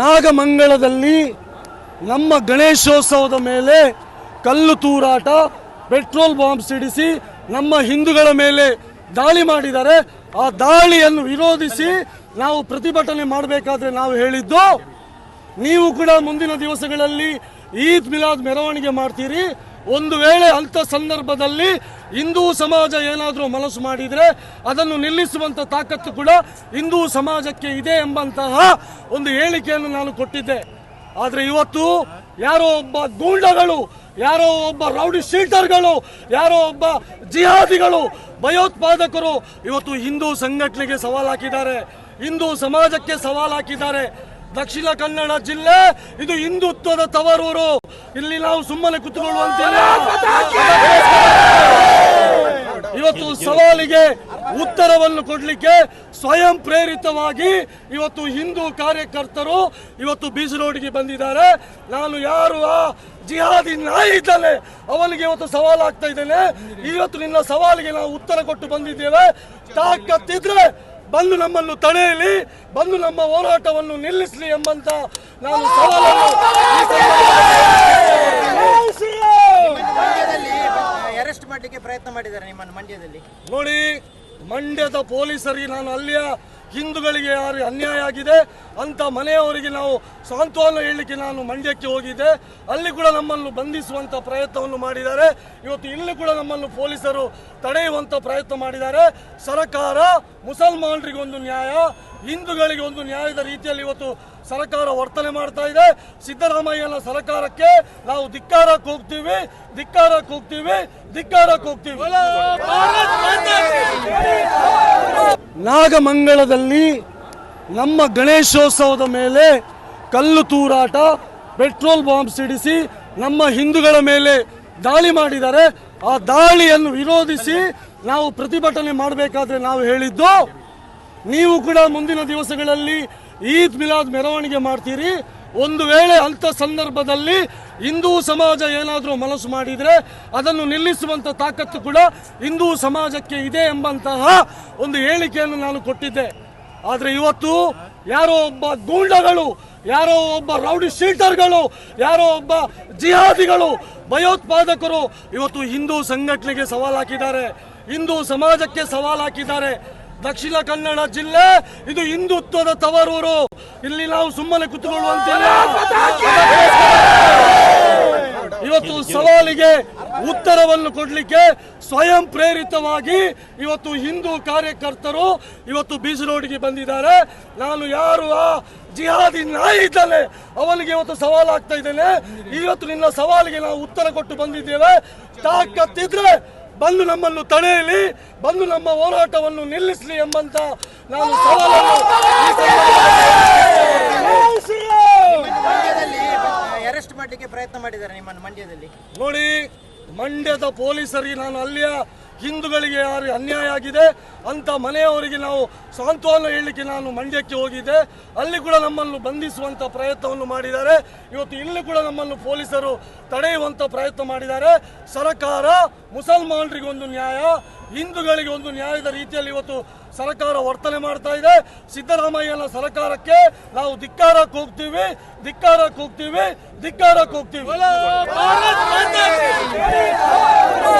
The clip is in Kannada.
ನಾಗಮಂಗಲದಲ್ಲಿ ನಮ್ಮ ಗಣೇಶೋತ್ಸವದ ಮೇಲೆ ಕಲ್ಲು ತೂರಾಟ, ಪೆಟ್ರೋಲ್ ಬಾಂಬ್ ಸಿಡಿಸಿ ನಮ್ಮ ಹಿಂದೂಗಳ ಮೇಲೆ ದಾಳಿ ಮಾಡಿದ್ದಾರೆ. ಆ ದಾಳಿಯನ್ನು ವಿರೋಧಿಸಿ ನಾವು ಪ್ರತಿಭಟನೆ ಮಾಡಬೇಕಾದ್ರೆ ನಾವು ಹೇಳಿದ್ದು, ನೀವು ಕೂಡ ಮುಂದಿನ ದಿವಸಗಳಲ್ಲಿ ಈದ್ ಮಿಲಾದ್ ಮೆರವಣಿಗೆ ಮಾಡ್ತೀರಿ. ಒಂದು ವೇಳೆ ಅಂಥ ಸಂದರ್ಭದಲ್ಲಿ ಹಿಂದೂ ಸಮಾಜ ಏನಾದರೂ ಮನಸ್ಸು ಮಾಡಿದರೆ ಅದನ್ನು ನಿಲ್ಲಿಸುವಂಥ ತಾಕತ್ತು ಕೂಡ ಹಿಂದೂ ಸಮಾಜಕ್ಕೆ ಇದೆ ಎಂಬಂತಹ ಒಂದು ಹೇಳಿಕೆಯನ್ನು ನಾನು ಕೊಟ್ಟಿದ್ದೆ. ಆದರೆ ಇವತ್ತು ಯಾರೋ ಒಬ್ಬ ಗೂಂಡಗಳು, ಯಾರೋ ಒಬ್ಬ ರೌಡಿ ಶೀಟರ್ಗಳು ಯಾರೋ ಒಬ್ಬ ಜಿಹಾದಿಗಳು, ಭಯೋತ್ಪಾದಕರು ಇವತ್ತು ಹಿಂದೂ ಸಂಘಟನೆಗೆ ಸವಾಲು ಹಾಕಿದ್ದಾರೆ ಹಿಂದೂ ಸಮಾಜಕ್ಕೆ ಸವಾಲು ಹಾಕಿದ್ದಾರೆ ದಕ್ಷಿಣ ಕನ್ನಡ ಜಿಲ್ಲೆ, ಇದು ಹಿಂದುತ್ವದ ತವರೂರು. ಇಲ್ಲಿ ನಾವು ಸುಮ್ಮನೆ ಕುತ್ಕೊಳ್ಳುವಂತಿಲ್ಲ. ಇವತ್ತು ಸವಾಲಿಗೆ ಉತ್ತರವನ್ನು ಕೊಡಲಿಕ್ಕೆ ಸ್ವಯಂ ಪ್ರೇರಿತವಾಗಿ ಇವತ್ತು ಹಿಂದೂ ಕಾರ್ಯಕರ್ತರು ಇವತ್ತು ಬೀಚ್ ರೋಡ್ಗೆ ಬಂದಿದ್ದಾರೆ. ನಾನು ಯಾರು? ಆ ಜಿಹಾದಿ ನಾಯಿ ಇದ್ದಾನೆ. ಅವನಿಗೆ ಇವತ್ತು ಸವಾಲು ಆಗ್ತಾ ಇದ್ದೇನೆ. ಇವತ್ತು ನಿನ್ನ ಸವಾಲಿಗೆ ನಾವು ಉತ್ತರ ಕೊಟ್ಟು ಬಂದಿದ್ದೇವೆ. ತಾಕತ್ತಿದ್ರೆ ಬಂದು ನಮ್ಮನ್ನು ತಡೆಯಲಿ ಬಂದು ನಮ್ಮ ಹೋರಾಟವನ್ನು ನಿಲ್ಲಿಸಲಿ ಎಂಬಂತ ನಾನು ಸವಾಲನ್ನು ಅರೆಸ್ಟ್ ಮಾಡಲಿಕ್ಕೆ ಪ್ರಯತ್ನ ಮಾಡಿದ್ದಾರೆ ನಿಮ್ಮನ್ನು ಮಂಡ್ಯದಲ್ಲಿ. ನೋಡಿ ಮಂಡ್ಯದ ಪೊಲೀಸರಿಗೆ ನಾನು ಅಲ್ಲಿಯ ಹಿಂದೂಗಳಿಗೆ ಯಾರು ಅನ್ಯಾಯ ಆಗಿದೆ ಅಂತ ಮನೆಯವರಿಗೆ ನಾವು ಸಾಂತ್ವನ ಹೇಳಲಿಕ್ಕೆ ನಾನು ಮಂಡ್ಯಕ್ಕೆ ಹೋಗಿದ್ದೆ. ಅಲ್ಲಿ ಕೂಡ ನಮ್ಮನ್ನು ಬಂಧಿಸುವಂತ ಪ್ರಯತ್ನವನ್ನು ಮಾಡಿದ್ದಾರೆ. ಇವತ್ತು ಇಲ್ಲಿ ಕೂಡ ನಮ್ಮನ್ನು ಪೊಲೀಸರು ತಡೆಯುವಂತ ಪ್ರಯತ್ನ ಮಾಡಿದ್ದಾರೆ. ಸರ್ಕಾರ ಮುಸಲ್ಮಾನರಿಗೆ ಒಂದು ನ್ಯಾಯ, ಹಿಂದೂಗಳಿಗೆ ಒಂದು ನ್ಯಾಯದ ರೀತಿಯಲ್ಲಿ ಇವತ್ತು ಸರ್ಕಾರ ವರ್ತನೆ ಮಾಡ್ತಾ ಇದೆ. ಸಿದ್ದರಾಮಯ್ಯನ ಸರ್ಕಾರಕ್ಕೆ ನಾವು ಧಿಕ್ಕಾರಕ್ಕೆ ಹೋಗ್ತೀವಿ ಧಿಕ್ಕಾರಕ್ಕೆ ಹೋಗ್ತೀವಿ ಧಿಕ್ಕಾರಕ್ಕೆ ಹೋಗ್ತೀವಿ. ನಾಗಮಂಗಲದಲ್ಲಿ ನಮ್ಮ ಗಣೇಶೋತ್ಸವದ ಮೇಲೆ ಕಲ್ಲು ತೂರಾಟ, ಪೆಟ್ರೋಲ್ ಬಾಂಬ್ ಸಿಡಿಸಿ ನಮ್ಮ ಹಿಂದೂಗಳ ಮೇಲೆ ದಾಳಿ ಮಾಡಿದ್ದಾರೆ. ಆ ದಾಳಿಯನ್ನು ವಿರೋಧಿಸಿ ನಾವು ಪ್ರತಿಭಟನೆ ಮಾಡಬೇಕಾದ್ರೆ ನಾವು ಹೇಳಿದ್ದು, ನೀವು ಕೂಡ ಮುಂದಿನ ದಿವಸಗಳಲ್ಲಿ ಈದ್ ಮಿಲಾದ್ ಮೆರವಣಿಗೆ ಮಾಡ್ತೀರಿ. ಒಂದು ವೇಳೆ ಅಂಥ ಸಂದರ್ಭದಲ್ಲಿ ಹಿಂದೂ ಸಮಾಜ ಏನಾದರೂ ಮನಸ್ಸು ಮಾಡಿದರೆ ಅದನ್ನು ನಿಲ್ಲಿಸುವಂಥ ತಾಕತ್ತು ಕೂಡ ಹಿಂದೂ ಸಮಾಜಕ್ಕೆ ಇದೆ ಎಂಬಂತಹ ಒಂದು ಹೇಳಿಕೆಯನ್ನು ನಾನು ಕೊಟ್ಟಿದ್ದೆ. ಆದರೆ ಇವತ್ತು ಯಾರೋ ಒಬ್ಬ ಗೂಂಡಗಳು, ಯಾರೋ ಒಬ್ಬ ರೌಡಿ ಶೀಟರ್ಗಳು ಯಾರೋ ಒಬ್ಬ ಜಿಹಾದಿಗಳು, ಭಯೋತ್ಪಾದಕರು ಇವತ್ತು ಹಿಂದೂ ಸಂಘಟನೆಗೆ ಸವಾಲು ಹಾಕಿದ್ದಾರೆ ಹಿಂದೂ ಸಮಾಜಕ್ಕೆ ಸವಾಲು ಹಾಕಿದ್ದಾರೆ ದಕ್ಷಿಣ ಕನ್ನಡ ಜಿಲ್ಲೆ, ಇದು ಹಿಂದುತ್ವದ ತವರೂರು. ಇಲ್ಲಿ ನಾವು ಸುಮ್ಮನೆ ಕುತ್ಕೊಳ್ಳುವಂತಿಲ್ಲ. ಇವತ್ತು ಸವಾಲಿಗೆ ಉತ್ತರವನ್ನು ಕೊಡಲಿಕ್ಕೆ ಸ್ವಯಂ ಪ್ರೇರಿತವಾಗಿ ಇವತ್ತು ಹಿಂದೂ ಕಾರ್ಯಕರ್ತರು ಇವತ್ತು ಬೀಚ್ ರೋಡ್ಗೆ ಬಂದಿದ್ದಾರೆ. ನಾನು ಯಾರು ಆ ಜಿಹಾದಿ ನಾಯಿ ಇದ್ದಾನೆ, ಅವನಿಗೆ ಇವತ್ತು ಸವಾಲು ಆಗ್ತಾ ಇದ್ದೇನೆ. ಇವತ್ತು ನಿನ್ನ ಸವಾಲಿಗೆ ನಾವು ಉತ್ತರ ಕೊಟ್ಟು ಬಂದಿದ್ದೇವೆ. ತಾಕತ್ತಿದ್ರೆ ಬಂದು ನಮ್ಮನ್ನು ತಡೆಯಲಿ ಬಂದು ನಮ್ಮ ಹೋರಾಟವನ್ನು ನಿಲ್ಲಿಸಲಿ ಎಂಬಂತ ನಾನು ಸವಾಲನ್ನು ಅರೆಸ್ಟ್ ಮಾಡಲಿಕ್ಕೆ ಪ್ರಯತ್ನ ಮಾಡಿದ್ದಾರೆ ನಿಮ್ಮನ್ನು ಮಂಡ್ಯದಲ್ಲಿ. ನೋಡಿ ಮಂಡ್ಯದ ಪೊಲೀಸರಿಗೆ ನಾನು ಅಲ್ಲಿಯ ಹಿಂದೂಗಳಿಗೆ ಯಾರು ಅನ್ಯಾಯ ಆಗಿದೆ ಅಂತ ಮನೆಯವರಿಗೆ ನಾವು ಸಾಂತ್ವನ ಹೇಳಲಿಕ್ಕೆ ನಾನು ಮಂಡ್ಯಕ್ಕೆ ಹೋಗಿದ್ದೆ. ಅಲ್ಲಿ ಕೂಡ ನಮ್ಮನ್ನು ಬಂಧಿಸುವಂಥ ಪ್ರಯತ್ನವನ್ನು ಮಾಡಿದ್ದಾರೆ. ಇವತ್ತು ಇಲ್ಲಿ ಕೂಡ ನಮ್ಮನ್ನು ಪೊಲೀಸರು ತಡೆಯುವಂಥ ಪ್ರಯತ್ನ ಮಾಡಿದ್ದಾರೆ. ಸರ್ಕಾರ ಮುಸಲ್ಮಾನರಿಗೆ ಒಂದು ನ್ಯಾಯ, ಹಿಂದೂಗಳಿಗೆ ಒಂದು ನ್ಯಾಯದ ರೀತಿಯಲ್ಲಿ ಇವತ್ತು ಸರ್ಕಾರ ವರ್ತನೆ ಮಾಡ್ತಾ ಇದೆ. ಸಿದ್ದರಾಮಯ್ಯನ ಸರ್ಕಾರಕ್ಕೆ ನಾವು ಧಿಕ್ಕಾರಕ್ಕೆ ಹೋಗ್ತೀವಿ ಧಿಕ್ಕಾರಕ್ಕೆ ಹೋಗ್ತೀವಿ ಧಿಕ್ಕಾರಕ್ಕೆ ಹೋಗ್ತೀವಿ.